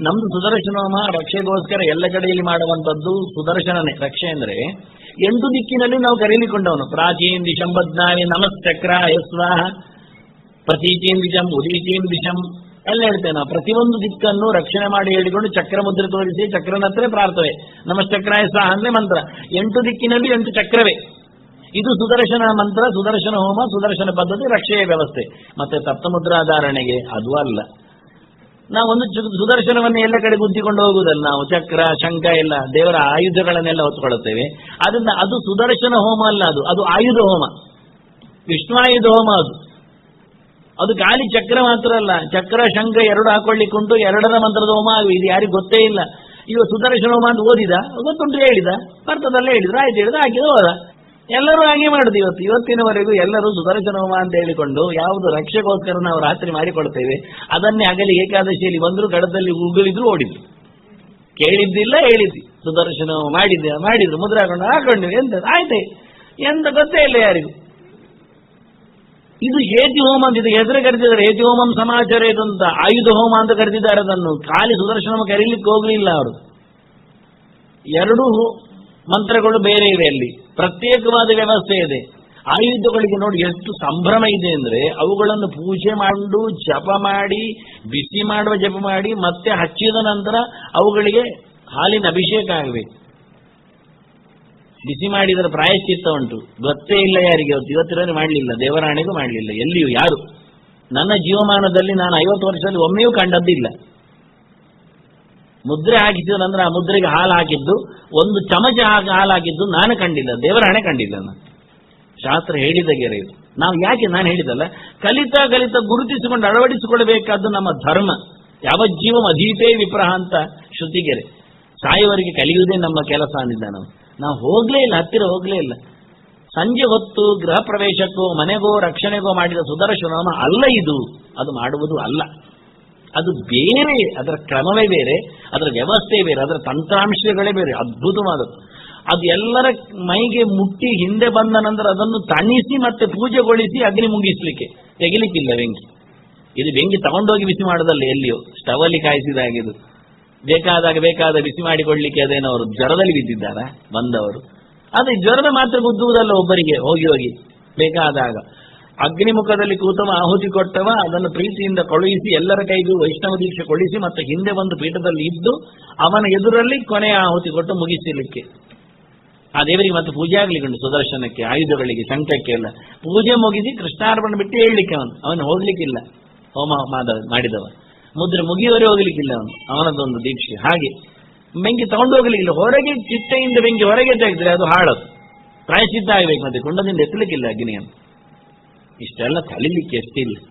ನಮ್ದು ಸುದರ್ಶನೋಮ ರಕ್ಷೆಗೋಸ್ಕರ ಎಲ್ಲ ಕಡೆಯಲ್ಲಿ ಮಾಡುವಂತದ್ದು ಸುದರ್ಶನನೇ. ರಕ್ಷೆ ಅಂದ್ರೆ ಎಂಟು ದಿಕ್ಕಿನಲ್ಲಿ ನಾವು ಕರೆಯಲಿಕೊಂಡವನು ಪ್ರಾಚೀನ್ ದಿಶಂ ಬದ್ನಾವಿ ನಮಶ್ಚಕ್ರ ಯಸ್ವಾಹ ಪ್ರತೀಚೀನ್ ದಿಶಂ ಉದೀಚೀನ್ ದಿಶಂ ಎಲ್ಲ ಹೇಳ್ತೇವೆ ನಾವು. ಪ್ರತಿಯೊಂದು ದಿಕ್ಕನ್ನು ರಕ್ಷಣೆ ಮಾಡಿ ಹೇಳಿಕೊಂಡು ಚಕ್ರ ಮುದ್ರೆ ತೋರಿಸಿ ಚಕ್ರನ ಹತ್ರ ಪ್ರಾರ್ಥನೆ. ನಮಶ್ಚಕ್ರಾಯ ಯಸ್ವಾಹ ಅಂದ್ರೆ ಮಂತ್ರ. ಎಂಟು ದಿಕ್ಕಿನಲ್ಲಿ ಎಂಟು ಚಕ್ರವೇ. ಇದು ಸುದರ್ಶನ ಮಂತ್ರ, ಸುದರ್ಶನ ಹೋಮ, ಸುದರ್ಶನ ಪದ್ಧತಿ, ರಕ್ಷೆಯ ವ್ಯವಸ್ಥೆ. ಮತ್ತೆ ಸಪ್ತಮುದ್ರಾಧಾರಣೆಗೆ ಅದು ಅಲ್ಲ. ನಾವು ಒಂದು ಸುದರ್ಶನವನ್ನು ಎಲ್ಲ ಕಡೆ ಗುದ್ದಿಕೊಂಡು ಹೋಗುವುದಲ್ಲ ನಾವು. ಚಕ್ರ, ಶಂಖ ಎಲ್ಲ, ದೇವರ ಆಯುಧಗಳನ್ನೆಲ್ಲ ಹೊತ್ಕೊಳ್ಳುತ್ತೇವೆ ಅದನ್ನ ಅದು ಸುದರ್ಶನ ಹೋಮ ಅಲ್ಲ ಅದು. ಅದು ಆಯುಧ ಹೋಮ. ವಿಷ್ಣುವಾಯುಧ ಹೋಮ ಅದು. ಅದು ಖಾಲಿ ಚಕ್ರ ಮಾತ್ರ ಅಲ್ಲ. ಚಕ್ರ, ಶಂಖ ಎರಡು ಹಾಕೊಳ್ಳಿಕ್ಕುಂಟು ಎರಡರ ಮಂತ್ರದ ಹೋಮ ಇದು ಯಾರಿಗೂ ಗೊತ್ತೇ ಇಲ್ಲ. ಇವ ಸುದರ್ಶನ ಹೋಮ ಅಂತ ಓದಿದ? ಗೊತ್ತುಂಟು ಹೇಳಿದ? ಅರ್ಥದಲ್ಲೇ ಹೇಳಿದ್ರೆ ಆಯ್ತು ಹೇಳಿದ. ಹಾಕಿದ, ಹೋದ. ಎಲ್ಲರೂ ಹಾಗೆ ಮಾಡುದು ಇವತ್ತು. ಇವತ್ತಿನವರೆಗೂ ಎಲ್ಲರೂ ಸುದರ್ಶನ ಹೋಮ ಅಂತ ಹೇಳಿಕೊಂಡು ಯಾವುದು ರಕ್ಷೆಗೋಸ್ಕರ ನಾವು ರಾತ್ರಿ ಮಾಡಿಕೊಳ್ತೇವೆ ಅದನ್ನೇ ಅಗಲಿ ಏಕಾದಶಿಯಲ್ಲಿ ಬಂದ್ರು ಗಡದಲ್ಲಿ ಉಗುಳಿದ್ರು ಓಡಿದ್ರು. ಕೇಳಿದ್ದಿಲ್ಲ ಹೇಳಿದ್ವಿ ಸುದರ್ಶನ ಹೋಮ ಮಾಡಿದ್ದೆ, ಮಾಡಿದ್ರು. ಮುದ್ರೆ ಹಾಕೊಂಡು ಎಂತ? ಆಯ್ತೆ. ಎಂತ ಗೊತ್ತೇ ಇಲ್ಲ ಯಾರಿಗೂ. ಇದು ಏತಿ ಹೋಮ ಅಂತ ಇದು ಹೆಸರು ಕರೆದಿದ್ದಾರೆ. ಏತಿ ಹೋಮಂ ಸಮಾಚಾರ ಇದು ಆಯುಧ ಹೋಮ ಅಂತ ಕರೆದಿದ್ದಾರೆ ಅದನ್ನು. ಖಾಲಿ ಸುದರ್ಶನ ಕರೀಲಿಕ್ಕೆ ಹೋಗಲಿಲ್ಲ ಅವರು. ಎರಡು ಮಂತ್ರಗಳು ಬೇರೆ ಇವೆ ಅಲ್ಲಿ. ಪ್ರತ್ಯೇಕವಾದ ವ್ಯವಸ್ಥೆ ಇದೆ. ಆಯುಧಗಳಿಗೆ ನೋಡಿ ಎಷ್ಟು ಸಂಭ್ರಮ ಇದೆ ಅಂದ್ರೆ ಅವುಗಳನ್ನು ಪೂಜೆ ಮಾಡು, ಜಪ ಮಾಡಿ, ಬಿಸಿ ಮಾಡುವ ಜಪ ಮಾಡಿ, ಮತ್ತೆ ಹಚ್ಚಿದ ನಂತರ ಅವುಗಳಿಗೆ ಹಾಲಿನ ಅಭಿಷೇಕ ಆಗಬೇಕು. ಬಿಸಿ ಮಾಡಿದರೆ ಪ್ರಾಯಶ್ಚಿತ್ತ ಉಂಟು. ಗೊತ್ತೇ ಇಲ್ಲ ಯಾರಿಗೆ ಇವತ್ತಿರೋರು ಮಾಡಲಿಲ್ಲ, ದೇವರಾಣೆಗೂ ಮಾಡಲಿಲ್ಲ, ಎಲ್ಲಿಯೂ, ಯಾರು? ನನ್ನ ಜೀವಮಾನದಲ್ಲಿ ನಾನು ಐವತ್ತು ವರ್ಷದಲ್ಲಿ ಒಮ್ಮೆಯೂ ಕಂಡದ್ದಿಲ್ಲ. ಮುದ್ರೆ ಹಾಕಿದ್ದು ನಂತರ ಆ ಮುದ್ರೆಗೆ ಹಾಲು ಹಾಕಿದ್ದು, ಒಂದು ಚಮಚ ಹಾಕಿ ಹಾಲು ಹಾಕಿದ್ದು ನಾನು ಕಂಡಿಲ್ಲ, ದೇವರ ಹಣೆ ಕಂಡಿಲ್ಲ ನಾನು. ಶಾಸ್ತ್ರ ಹೇಳಿದ ಗೆರೆ ಇದು. ನಾವು ಯಾಕೆ ನಾನು ಹೇಳಿದಲ್ಲ ಕಲಿತ ಕಲಿತ ಗುರುತಿಸಿಕೊಂಡು ಅಳವಡಿಸಿಕೊಳ್ಳಬೇಕಾದ್ದು ನಮ್ಮ ಧರ್ಮ. ಯಾವ ಜೀವ ಅಧೀತೇ ವಿಪ್ರಹ ಅಂತ ಶ್ರುತಿಗೆರೆ ಸಾಯುವವರಿಗೆ ಕಲಿಯುವುದೇ ನಮ್ಮ ಕೆಲಸ ಅಂದಿದ್ದ ನಾವು. ನಾವು ಹೋಗ್ಲೇ ಇಲ್ಲ, ಹತ್ತಿರ ಹೋಗ್ಲೇ ಇಲ್ಲ. ಸಂಜೆ ಹೊತ್ತು ಗೃಹ ಪ್ರವೇಶಕ್ಕೋ, ಮನೆಗೋ, ರಕ್ಷಣೆಗೋ ಮಾಡಿದ ಸುದರ್ಶನ ಅಲ್ಲ ಇದು. ಅದು ಮಾಡುವುದು ಅಲ್ಲ. ಅದು ಬೇರೆ, ಅದರ ಕ್ರಮವೇ ಬೇರೆ. ಅದರ ವ್ಯವಸ್ಥೆ ಬೇರೆ, ಅದರ ತಂತ್ರಾಂಶಗಳೇ ಬೇರೆ, ಅದ್ಭುತವಾದದ್ದು. ಅದು ಎಲ್ಲರ ಮೈಗೆ ಮುಟ್ಟಿ ಹಿಂದೆ ಬಂದ ನಂತರ ಅದನ್ನು ತಣಿಸಿ ಮತ್ತೆ ಪೂಜೆಗೊಳಿಸಿ ಅಗ್ನಿ ಮುಗಿಸ್ಲಿಕ್ಕೆ. ತೆಗಿಲಿಕ್ಕಿಲ್ಲ ಬೆಂಕಿ. ಇದು ಬೆಂಕಿ ತಗೊಂಡೋಗಿ ಬಿಸಿ ಮಾಡೋದಲ್ಲ ಎಲ್ಲಿಯೋ, ಸ್ಟವಲ್ಲಿ ಕಾಯಿಸಿದಾಗಿದು ಬೇಕಾದಾಗ ಬೇಕಾದ ಬಿಸಿ ಮಾಡಿಕೊಳ್ಳಿಕ್ಕೆ ಅದೇನೋ ಅವರು ಜ್ವರದಲ್ಲಿ ಬಿದ್ದಿದ್ದಾರಾ, ಬಂದವರು. ಅದೇ ಜ್ವರದ ಮಾತ್ರ ಗುದ್ದುವುದಲ್ಲ ಒಬ್ಬರಿಗೆ, ಹೋಗಿ ಹೋಗಿ, ಬೇಕಾದಾಗ. ಅಗ್ನಿಮುಖದಲ್ಲಿ ಕೂತವ, ಆಹುತಿ ಕೊಟ್ಟವ, ಅದನ್ನು ಪ್ರೀತಿಯಿಂದ ಕಳುಹಿಸಿ ಎಲ್ಲರ ಕೈಗೂ ವೈಷ್ಣವ ದೀಕ್ಷೆ ಕೊಡಿಸಿ ಮತ್ತೆ ಹಿಂದೆ ಒಂದು ಪೀಠದಲ್ಲಿ ಇದ್ದು ಅವನ ಎದುರಲ್ಲಿ ಕೊನೆಯ ಆಹುತಿ ಕೊಟ್ಟು ಮುಗಿಸಲಿಕ್ಕೆ. ಆ ದೇವರಿಗೆ ಮತ್ತೆ ಪೂಜೆ ಆಗ್ಲಿಕ್ಕೆ ಸುದರ್ಶನಕ್ಕೆ, ಆಯುಧಗಳಿಗೆ ಸಂಖ್ಯಕ್ಕೆ ಎಲ್ಲ. ಪೂಜೆ ಮುಗಿಸಿ ಕೃಷ್ಣಾರ್ಪಣ ಬಿಟ್ಟು ಹೇಳಲಿಕ್ಕೆ ಅವನು. ಅವನು ಹೋಗ್ಲಿಕ್ಕಿಲ್ಲ. ಹೋಮ ಮಾದ ಮಾಡಿದವ. ಮುದ್ರೆ ಮುಗಿಯುವರೆ ಹೋಗ್ಲಿಕ್ಕಿಲ್ಲ ಅವನು. ಅವನದೊಂದು ದೀಕ್ಷೆ. ಹಾಗೆ ಬೆಂಕಿ ತಗೊಂಡು ಹೋಗ್ಲಿಕ್ಕಿಲ್ಲ. ಹೊರಗೆ ಚಿಟ್ಟೆಯಿಂದ ಬೆಂಕಿ ಹೊರಗೆ ತೆಗೆದ್ರೆ ಅದು ಹಾಳದು. ಪ್ರಾಯಶಿದ್ಧ ಆಗ್ಬೇಕು ಮತ್ತೆ, ಕುಂಡದಿಂದ ಎತ್ತಲಿಕ್ಕಿಲ್ಲ ಅಗ್ನಿಯನ್ನು. İsterler talil kestil.